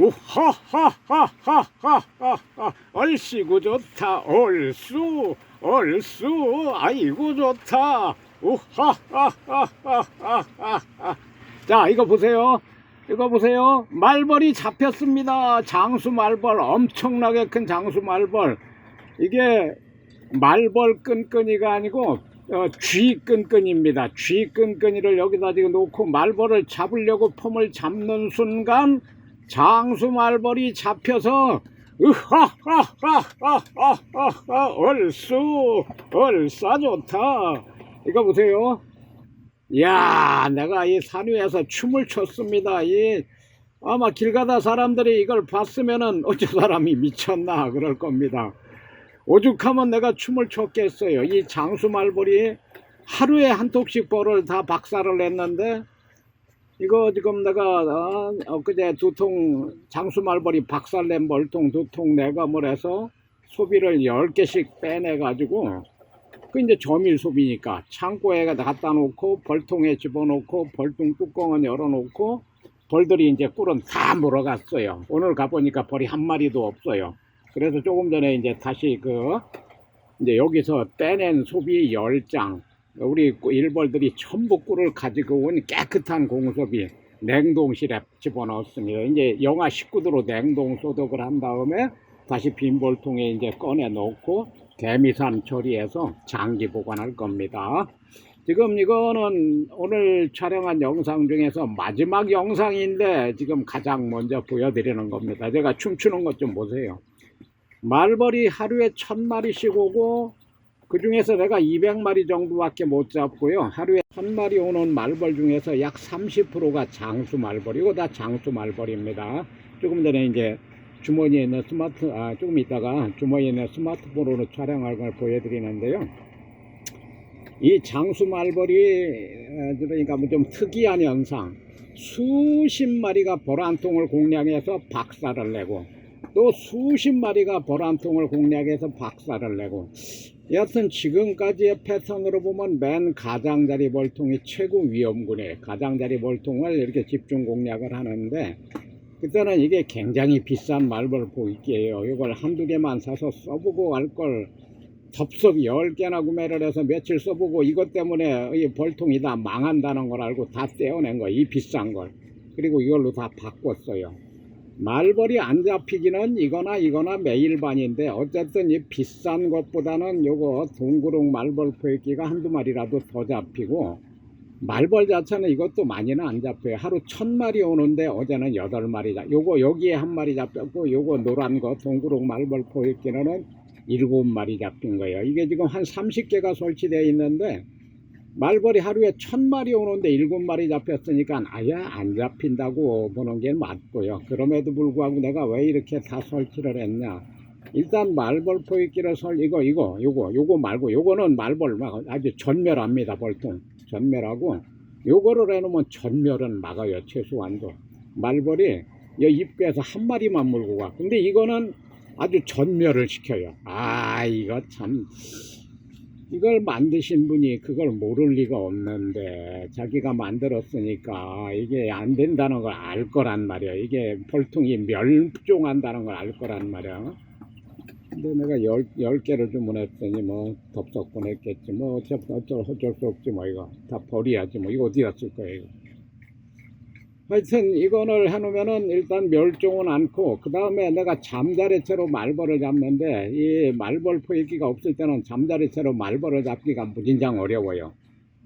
우하하하하하하 얼씨구 좋다 얼쑤 얼쑤 아이고 좋다. 우하하하하하하. 자 이거 보세요. 이거 보세요. 말벌이 잡혔습니다. 장수 말벌 엄청나게 큰 장수 말벌. 이게 말벌 끈끈이가 아니고 어, 쥐 끈끈입니다. 쥐 끈끈이를 여기다 지금 놓고 말벌을 잡으려고 폼을 잡는 순간 장수 말벌이 잡혀서 으하하하하하하 얼쑤 얼싸 좋다. 이거 보세요. 야, 내가 이 산 위에서 춤을 췄습니다. 이 아마 길 가다 사람들이 이걸 봤으면은 어째 사람이 미쳤나 그럴 겁니다. 오죽하면 내가 춤을 췄겠어요. 이 장수 말벌이 하루에 한 톡씩 벌을 다 박살을 냈는데 이거 지금 내가 어, 엊그제 두 통 장수 말벌이 박살낸 벌통 두 통 내가 뭘 해서 소비를 10개씩 빼내가지고 그 이제 점일 소비니까 창고에 갖다 놓고 벌통에 집어넣고 벌통 뚜껑은 열어놓고 벌들이 이제 꿀은 다 물어갔어요. 오늘 가보니까 벌이 한 마리도 없어요. 그래서 조금 전에 이제 다시 그 이제 여기서 떼낸 소비 10장 우리 일벌들이 꿀을 가지고 온 깨끗한 공소비 냉동실에 집어넣었습니다. 이제 영하 19도로 냉동 소독을 한 다음에 다시 빈볼통에 이제 꺼내 놓고 개미산 처리해서 장기 보관할 겁니다. 지금 이거는 오늘 촬영한 영상 중에서 마지막 영상인데 지금 가장 먼저 보여드리는 겁니다. 제가 춤추는 것 좀 보세요. 말벌이 하루에 천 마리씩 오고 그 중에서 내가 200마리 정도밖에 못 잡고요. 하루에 천 마리 오는 말벌 중에서 약 30%가 장수 말벌이고 다 장수 말벌입니다. 조금 전에 이제 주머니에 있는 스마트 아 조금 있다가 주머니에 있는 스마트폰으로 촬영할 걸 보여드리는데요. 이 장수 말벌이 어, 그러니까 뭐좀 특이한 현상. 수십 마리가 벌한 통을 공략해서 박살을 내고 또 수십 마리가 벌한 통을 공략해서 박살을 내고 여하튼 지금까지의 패턴으로 보면 맨 가장자리 벌통이 최고 위험군이에요. 가장자리 벌통을 이렇게 집중 공략을 하는데 그때는 이게 굉장히 비싼 말벌 보이기예요. 이걸 한두 개만 사서 써보고 할 걸 덥석 10개나 구매를 해서 며칠 써보고 이것 때문에 이 벌통이 다 망한다는 걸 알고 다 떼어낸 거예요. 이 비싼 걸. 그리고 이걸로 다 바꿨어요. 말벌이 안 잡히기는 이거나 이거나 매일 반인데 어쨌든 이 비싼 것보다는 요거 동구릉 말벌 포획기가 한두 마리라도 더 잡히고 말벌 자체는 이것도 많이는 안 잡혀요. 하루 천 마리 오는데 어제는 여덟 마리 잡. 요거 여기에 한 마리 잡혔고 요거 노란 거 동구릉 말벌 포획기는 일곱 마리 잡힌 거예요. 이게 지금 한 30개가 설치되어 있는데 말벌이 하루에 천 마리 오는데 일곱 마리 잡혔으니까 아예 안 잡힌다고 보는 게 맞고요. 그럼에도 불구하고 내가 왜 이렇게 다 설치를 했냐. 일단 말벌 포획기를 설 이거 이거 요거 요거 말고 요거는 말벌 막 아주 전멸합니다 벌통. 전멸하고 요거를 해놓으면 전멸은 막아요 최소한도. 말벌이 이 입구에서 한 마리만 물고 가. 근데 이거는 아주 전멸을 시켜요. 아 이거 참 이걸 만드신 분이 그걸 모를 리가 없는데 자기가 만들었으니까 이게 안 된다는 걸 알 거란 말이야. 이게 벌통이 멸종한다는 걸 알 거란 말이야. 근데 내가 열, 열 개를 주문했더니 뭐 덥석 보냈겠지 뭐 어쩔, 어쩔, 수 없지 뭐 이거. 다 버려야지 뭐. 이거 어디다 쓸 거야 이거 하여튼 이거를 해놓으면은 일단 멸종은 않고 그 다음에 내가 잠자리채로 말벌을 잡는데 이 말벌 포획기가 없을 때는 잠자리채로 말벌을 잡기가 무진장 어려워요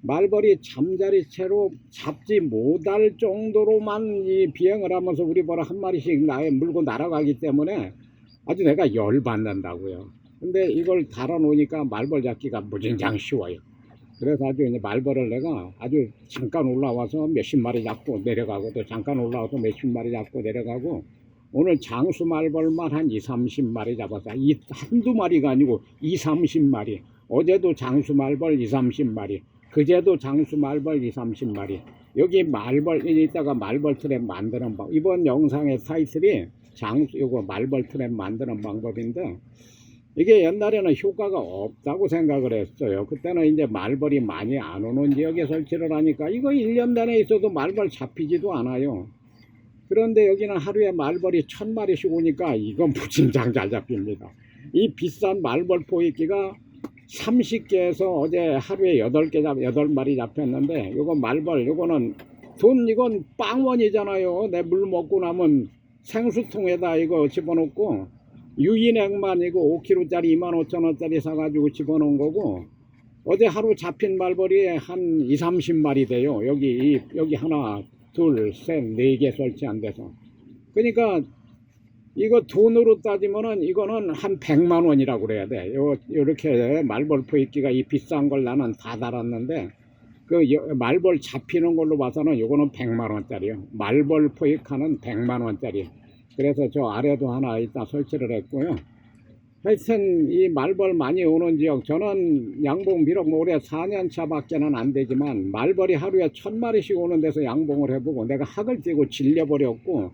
말벌이 잠자리채로 잡지 못할 정도로만 이 비행을 하면서 우리 벌 한 마리씩 나에 물고 날아가기 때문에 아주 내가 열받는다고요. 근데 이걸 달아놓으니까 말벌 잡기가 무진장 쉬워요. 그래서 아주 이제 말벌을 내가 아주 잠깐 올라와서 몇십 마리 잡고 내려가고 또 잠깐 올라와서 몇십 마리 잡고 내려가고 오늘 장수 말벌만 한 2, 30마리 잡았어. 이 한두 마리가 아니고 2, 30마리. 어제도 장수 말벌 2, 30마리. 그제도 장수 말벌 2, 30마리. 여기 말벌 이따가 말벌 트랩 만드는 방 이번 영상의 타이틀이 장수 요거 말벌 트랩 만드는 방법인데 이게 옛날에는 효과가 없다고 생각을 했어요. 그때는 이제 말벌이 많이 안 오는 지역에 설치를 하니까 이거 1년 내내 있어도 말벌 잡히지도 않아요. 그런데 여기는 하루에 말벌이 천 마리씩 오니까 이건 무진장 잘 잡힙니다. 이 비싼 말벌 포획기가 30개에서 어제 하루에 8개 잡, 8마리 잡혔는데 요거 말벌 요거는 돈 이건 빵원이잖아요. 내 물 먹고 남은 생수통에다 이거 집어넣고 유인액만 이거 5kg짜리 25,000원짜리 사가지고 집어넣은 거고 어제 하루 잡힌 말벌이 한 2, 30마리 돼요. 여기 이- 여기 하나, 둘, 셋, 네 개 설치한 데서. 그러니까 이거 돈으로 따지면은 이거는 한 100만 원이라고 그래야 돼. 요 요렇게 말벌 포획기가 이 비싼 걸 나는 다 달았는데 그 여- 말벌 잡히는 걸로 봐서는 요거는 100만 원짜리요. 말벌 포획하는 100만 원짜리. 그래서 저 아래도 하나 일단 설치를 했고요. 하여튼 이 말벌 많이 오는 지역 저는 양봉 비록 뭐 올해 4년 차 밖에는 안 되지만 말벌이 하루에 천 마리씩 오는 데서 양봉을 해보고 내가 학을 띄고 질려버렸고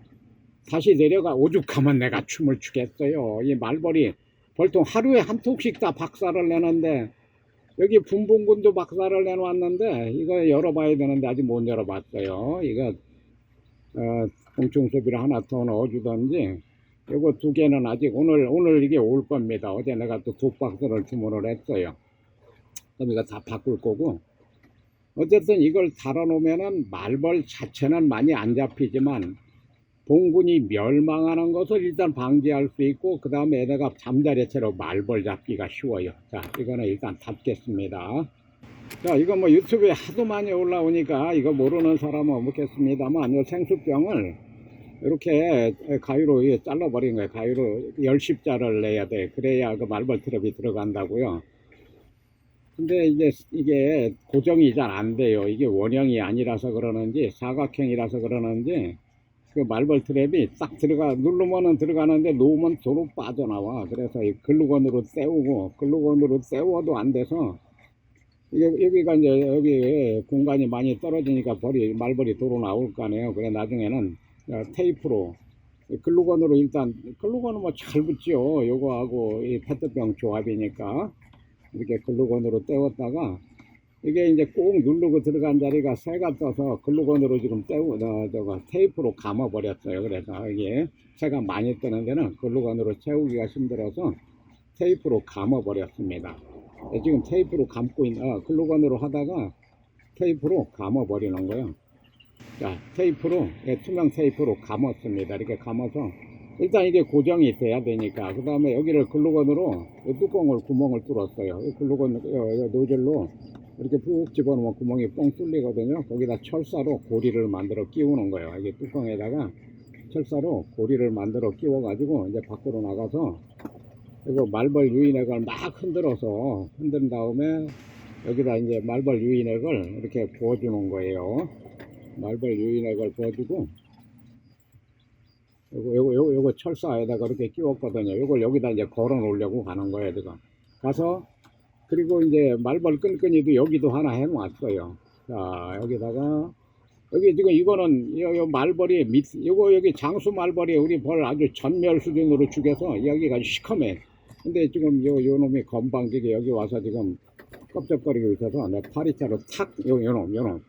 다시 내려가 오죽하면 내가 춤을 추겠어요. 이 말벌이 보통 하루에 한 톡씩 다 박살을 내는데 여기 분봉군도 박살을 내놓았는데 이거 열어봐야 되는데 아직 못 열어봤어요. 이거 어, 공충 소비를 하나 더 넣어주던지 요거 두 개는 아직 오늘 오늘 이게 올 겁니다. 어제 내가 또 두 박스를 주문을 했어요. 그럼 이거 다 바꿀 거고 어쨌든 이걸 달아놓으면은 말벌 자체는 많이 안 잡히지만 봉군이 멸망하는 것을 일단 방지할 수 있고 그 다음에 에다가 잠자리채로 말벌 잡기가 쉬워요. 자 이거는 일단 닫겠습니다. 자 이거 뭐 유튜브에 하도 많이 올라오니까 이거 모르는 사람은 없겠습니다만 이 생수병을 이렇게 가위로 잘라버린 거예요. 가위로 열십자를 내야 돼. 그래야 그 말벌 트랩이 들어간다고요. 근데 이제 이게 고정이 잘 안 돼요. 이게 원형이 아니라서 그러는지 사각형이라서 그러는지 그 말벌 트랩이 딱 들어가 누르면은 들어가는데 놓으면 도로 빠져나와. 그래서 이 글루건으로 떼우고 글루건으로 떼워도 안 돼서 이게 여기가 이제 여기 공간이 많이 떨어지니까 벌이 말벌이 도로 나올 거 아니에요. 그래 나중에는 어, 테이프로 글루건으로 일단 글루건은 뭐 잘 붙죠. 요거하고 이 페트병 조합이니까 이렇게 글루건으로 떼웠다가 이게 이제 꼭 누르고 들어간 자리가 새가 떠서 글루건으로 지금 떼고 어, 저거 테이프로 감아 버렸어요. 그래서 이게 새가 많이 뜨는 데는 글루건으로 채우기가 힘들어서 테이프로 감아 버렸습니다. 지금 테이프로 감고 있는 어, 글루건으로 하다가 테이프로 감아 버리는 거예요. 자, 테이프로, 예, 투명 테이프로 감았습니다. 이렇게 감아서, 일단 이게 고정이 돼야 되니까, 그 다음에 여기를 글루건으로 이 뚜껑을 구멍을 뚫었어요. 이 글루건, 어, 어, 노즐로 이렇게 푹 집어넣으면 구멍이 뻥 뚫리거든요. 거기다 철사로 고리를 만들어 끼우는 거예요. 이게 뚜껑에다가 철사로 고리를 만들어 끼워가지고, 이제 밖으로 나가서, 이거 말벌 유인액을 막 흔들어서, 흔든 다음에, 여기다 이제 말벌 유인액을 이렇게 부어주는 거예요. 말벌 유인액을 부어주고 요거 요거 요거, 요거 철사에다가 이렇게 끼웠거든요. 요걸 여기다 이제 걸어 놓으려고 가는 거예요, 지금. 가서 그리고 이제 말벌 끈끈이도 여기도 하나 해 놨어요. 자, 여기다가 여기 지금 이거는 요, 요 말벌이 밑 요거 여기 장수 말벌이 우리 벌 아주 전멸 수준으로 죽여서 여기가 시커매. 근데 지금 요 요 놈이 건방지게 여기 와서 지금 껍적거리고 있어서 내 파리차로 탁 요 요놈 요놈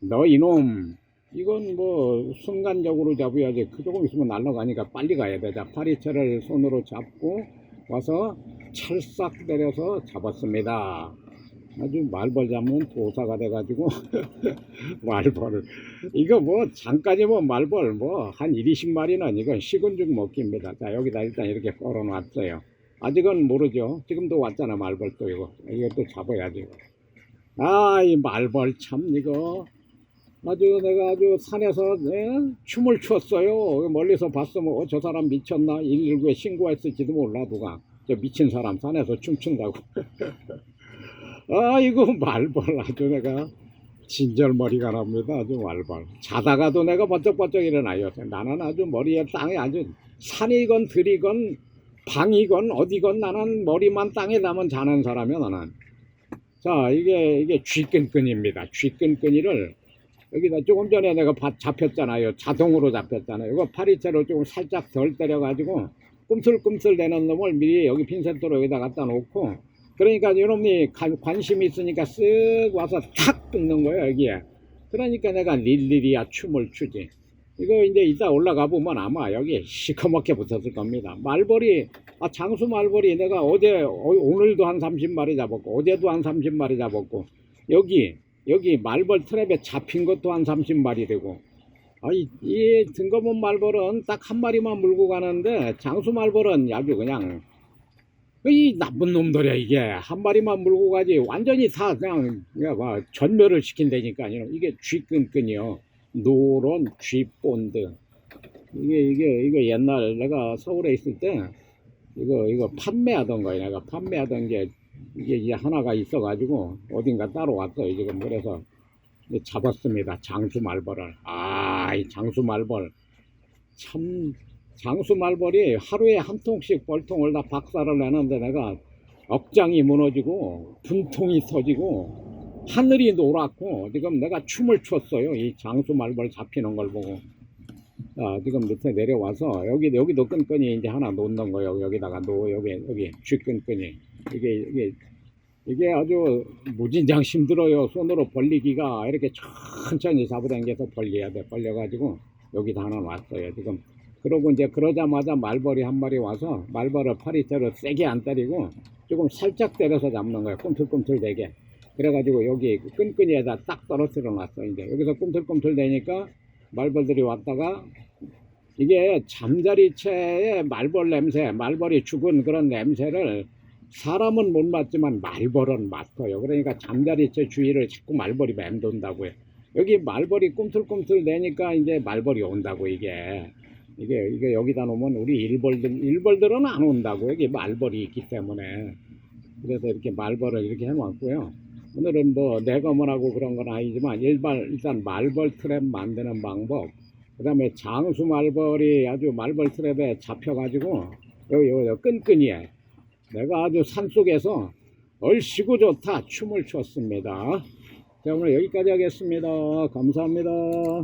너 이놈 이건 뭐 순간적으로 잡아야지 그 조금 있으면 날아가니까 빨리 가야 돼. 자 파리채를 손으로 잡고 와서 찰싹 때려서 잡았습니다. 아주 말벌 잡는 도사가 돼가지고 말벌을 이거 뭐 잠깐이면 말벌 뭐 한 1, 20마리는 이건 식은 죽 먹기입니다. 자 여기다 일단 이렇게 걸어놨어요. 아직은 모르죠. 지금도 왔잖아 말벌 또 이거 이것도 잡아야지. 아 이 말벌 참 이거 아주 내가 아주 산에서 예? 춤을 췄어요. 멀리서 봤으면 어, 저 사람 미쳤나 119에 신고했을지도 몰라 누가 저 미친 사람 산에서 춤춘다고. 아 이거 말벌 아주 내가 진절머리가 납니다. 아주 말벌. 자다가도 내가 번쩍번쩍 일어나요. 나는 아주 머리에 땅에 아주 산이건 들이건 방이건 어디건 나는 머리만 땅에 담은 자는 사람이야 나는. 자 이게 이게 쥐끈끈입니다. 쥐끈끈이를 여기다 조금 전에 내가 바- 잡혔잖아요. 자동으로 잡혔잖아요. 이거 파리채로 조금 살짝 덜 때려가지고 꿈틀꿈틀 대는 놈을 미리 여기 핀셋으로 여기다 갖다 놓고 그러니까 관- 관심이 있으니까 쓱 와서 탁 뜯는 거예요 여기에. 그러니까 내가 릴리리야 춤을 추지. 이거 이제 이따 올라가 보면 아마 여기 시커멓게 붙었을 겁니다. 말벌이, 아, 장수 말벌이 내가 어제, 어, 오늘도 한 30마리 잡았고, 어제도 한 30마리 잡았고, 여기, 여기 말벌 트랩에 잡힌 것도 한 30마리 되고, 아, 이, 이 등검은 말벌은 딱 한 마리만 물고 가는데, 장수 말벌은 아주 그냥, 이 나쁜 놈들이야, 이게. 한 마리만 물고 가지. 완전히 다 그냥, 막 전멸을 시킨다니까요. 이게 쥐끈끈이요. 노론 쥐본드. 이게, 이게, 이게 옛날 내가 서울에 있을 때, 이거, 이거 판매하던 거예요. 내가 판매하던 게, 이게 이제 하나가 있어가지고, 어딘가 따로 왔어요. 지금 그래서, 잡았습니다. 장수 말벌을. 아, 이 장수 말벌. 참, 장수 말벌이 하루에 한 통씩 벌통을 다 박살을 내는데 내가 억장이 무너지고 분통이 터지고 하늘이 노랗고 지금 내가 춤을 췄어요. 이 장수 말벌 잡히는 걸 보고. 자, 지금 밑에 내려와서 여기 여기도 끈끈이 이제 하나 놓는 거예요. 여기다가 놓 여기 여기 쥐 끈끈이 이게 이게 이게 아주 무진장 힘들어요. 손으로 벌리기가 이렇게 천천히 잡아당겨서 벌려야 돼. 벌려가지고 여기다 하나 놨어요. 지금 그러고 이제 그러자마자 말벌이 한 마리 와서 말벌을 파리채로 세게 안 때리고 조금 살짝 때려서 잡는 거예요. 꿈틀꿈틀 되게. 그래가지고 여기 끈끈이에다 딱 떨어뜨려 놨어. 이제 여기서 꿈틀꿈틀 되니까 말벌들이 왔다가 이게 잠자리채의 말벌 냄새, 말벌이 죽은 그런 냄새를 사람은 못 맡지만 말벌은 맡아요. 그러니까 잠자리채 주위를 자꾸 말벌이 맴돈다고요. 여기 말벌이 꿈틀꿈틀 내니까 이제 말벌이 온다고 이게. 이게 이게 여기다 놓으면 우리 일벌들 일벌들은 안 온다고 여기 말벌이 있기 때문에 그래서 이렇게 말벌을 이렇게 해놨고요. 오늘은 뭐 내거문하고 그런 건 아니지만 일반 일단 말벌 트랩 만드는 방법. 그 다음에 장수 말벌이 아주 말벌 트랩에 잡혀가지고 여기 여기 끈끈이에 내가 아주 산 속에서 얼씨구 좋다 춤을 췄습니다. 자 오늘 여기까지 하겠습니다. 감사합니다.